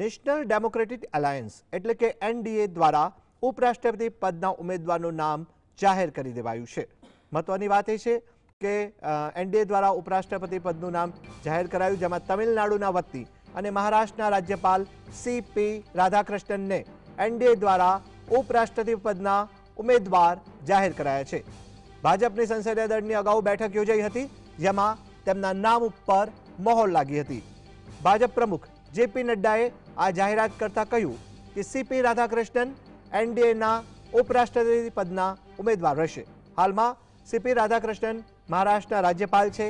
national democratic alliance એટલે કે NDA દ્વારા ઉપરાષ્ટ્રપતિ પદના ઉમેદવારનો નામ જાહેર કરી દેવાયું છે મહત્વની વાત એ છે કે NDA દ્વારા ઉપરાષ્ટ્રપતિ પદનું નામ જાહેર કરાયું જેમાં તમિલનાડુના વત્તી અને મહારાષ્ટ્રના રાજ્યપાલ સીપી રાધાકૃષ્ણનએ NDA દ્વારા ઉપરાષ્ટ્રપતિ પદના ઉમેદવાર જાહેર કરાયા છે ભાજપની સંસદયાદળની અગાઉ બેઠક યોજાયી હતી જેમાં તેમના નામ ઉપર મોહોલ લાગી હતી ભાજપ પ્રમુખ जेपी नड्डाએ આ જાહેરાત કરતા કહ્યું કે સીપી રાધાકૃષ્ણન એનડીએ ના ઉપરાષ્ટ્રપતિ પદના ઉમેદવાર રહેશે હાલમાં સીપી રાધાકૃષ્ણન મહારાષ્ટ્રના રાજ્યપાલ છે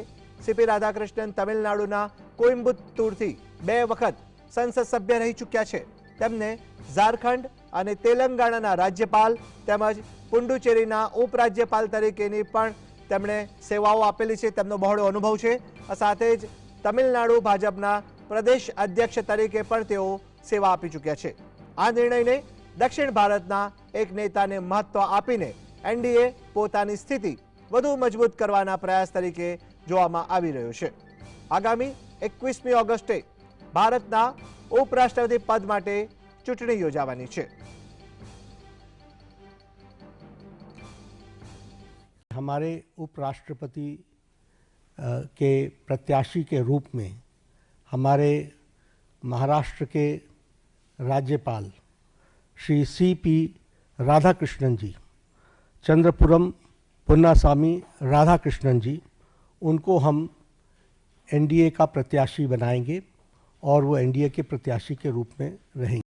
સીપી રાધાકૃષ્ણન તમિલનાડુના કોઈમ્બતૂરથી બે વખત સંસદ સભ્ય રહી ચૂક્યા છે તેમણે ઝારખંડ અને તેલંગાણાના રાજ્યપાલ તેમજ પુંડુચેરીના ઉપરાજ્યપાલ તરીકેની પણ તેમણે સેવાઓ આપી છે તેમનો બહોળો અનુભવ છે આ સાથે જ તમિલનાડુ ભાજપના प्रदेश अध्यक्ष તરીકે પર તેઓ સેવા આપી ચૂક્યા છે આ નિર્ણય ਨੇ દક્ષિણ ભારતના એક નેતાને મહત્વ આપીને NDA પોતાની સ્થિતિ વધુ મજબૂત કરવાના પ્રયાસ તરીકે જોવામાં આવી રહ્યો છે આગામી 21 ઓગસ્ટે ભારતના ઉપરાષ્ટ્રપતિ પદ માટે ચૂંટણી યોજાવાની છે ہمارے ઉપરાષ્ટ્રપતિ કે प्रत्याशी के रूप में हमारे महाराष्ट्र के राज्यपाल श्री सी पी राधाकृष्णन जी चंद्रपुरम पुन्नासामी राधाकृष्णन जी उनको हम एनडीए का प्रत्याशी बनाएंगे और वो एनडीए के प्रत्याशी के रूप में रहेंगे